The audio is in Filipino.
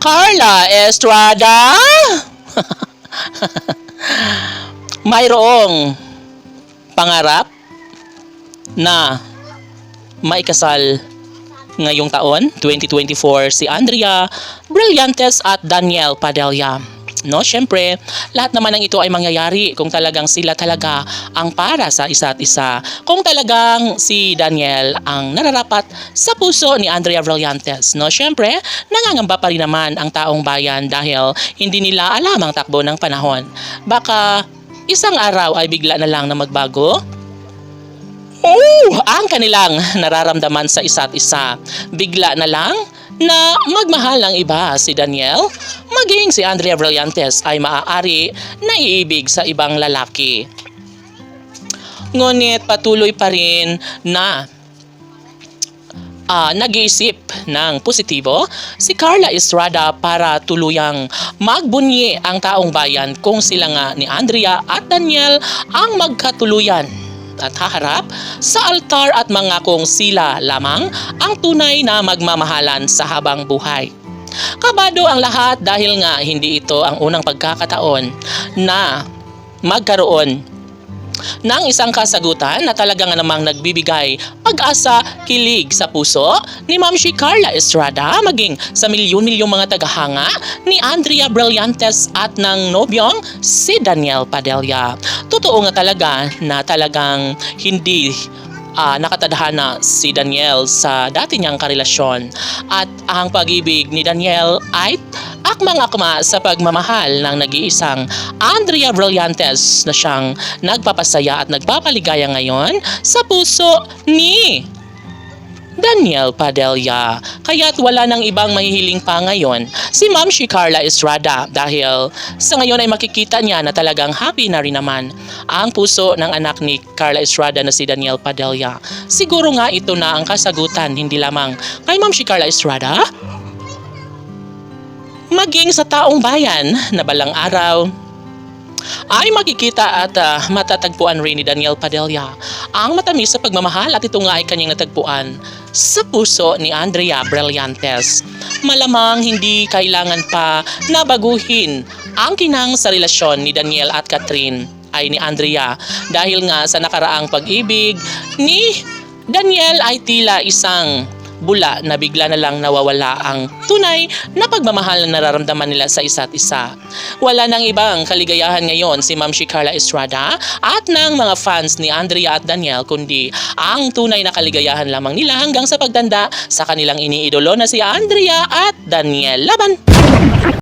Carla Estrada? Mayroong pangarap na maikasal ngayong taon, 2024, si Andrea Brillantes at Daniel Padilla. No, syempre, lahat naman ng ito ay mangyayari kung talagang sila talaga ang para sa isa't isa. Kung talagang si Daniel ang nararapat sa puso ni Andrea Brillantes. No, syempre, nangangamba pa rin naman ang taong bayan dahil hindi nila alam ang takbo ng panahon. Baka isang araw ay bigla na lang na magbago Oh, ang kanilang nararamdaman sa isa't isa. Bigla na lang na magmahal ng iba si Daniel, maging si Andrea Brillantes ay maaari na iibig sa ibang lalaki. Ngunit patuloy pa rin na ah, nag-iisip ng positibo si Carla Estrada para tuluyang magbunyi ang taong bayan kung sila nga ni Andrea at Daniel ang magkatuluyan at haharap sa altar at mangakong sila lamang ang tunay na magmamahalan sa habang buhay. Kabado ang lahat dahil nga hindi ito ang unang pagkakataon na magkaroon ng isang kasagutan na talaga nga namang nagbibigay pag-asa, kilig sa puso ni Ma'am si Carla Estrada maging sa milyon-milyong mga tagahanga ni Andrea Brillantes at ng nobyong si Daniel Padilla. Totoo nga talaga na talagang hindi ah, nakatadhana si Daniel sa dati niyang karelasyon. At ang pag-ibig ni Daniel ay akmang-akma sa pagmamahal ng nag-iisang Andrea Brillantes na siyang nagpapasaya at nagpapaligaya ngayon sa puso ni Daniel Padilla. Kaya't wala nang ibang mahihiling pa ngayon si Ma'am si Carla Estrada dahil sa ngayon ay makikita niya na talagang happy na rin naman ang puso ng anak ni Carla Estrada na si Daniel Padilla. Siguro nga ito na ang kasagutan hindi lamang kay Ma'am si Carla Estrada maging sa taong bayan na balang araw ay makikita at ah, matatagpuan rin ni Daniel Padilla ang matamis sa pagmamahal at ito nga ay kanyang natagpuan sa puso ni Andrea Brillantes. Malamang hindi kailangan pa na baguhin ang kinang sa relasyon ni Daniel at Catherine ay ni Andrea dahil nga sa nakaraang pag-ibig ni Daniel ay tila isang bula na bigla na lang nawawala ang tunay na pagmamahal na nararamdaman nila sa isa't isa. Wala nang ibang kaligayahan ngayon si Ma'am si Carla Estrada at ng mga fans ni Andrea at Daniel kundi ang tunay na kaligayahan lamang nila hanggang sa pagtanda sa kanilang iniidolo na si Andrea at Daniel Laban.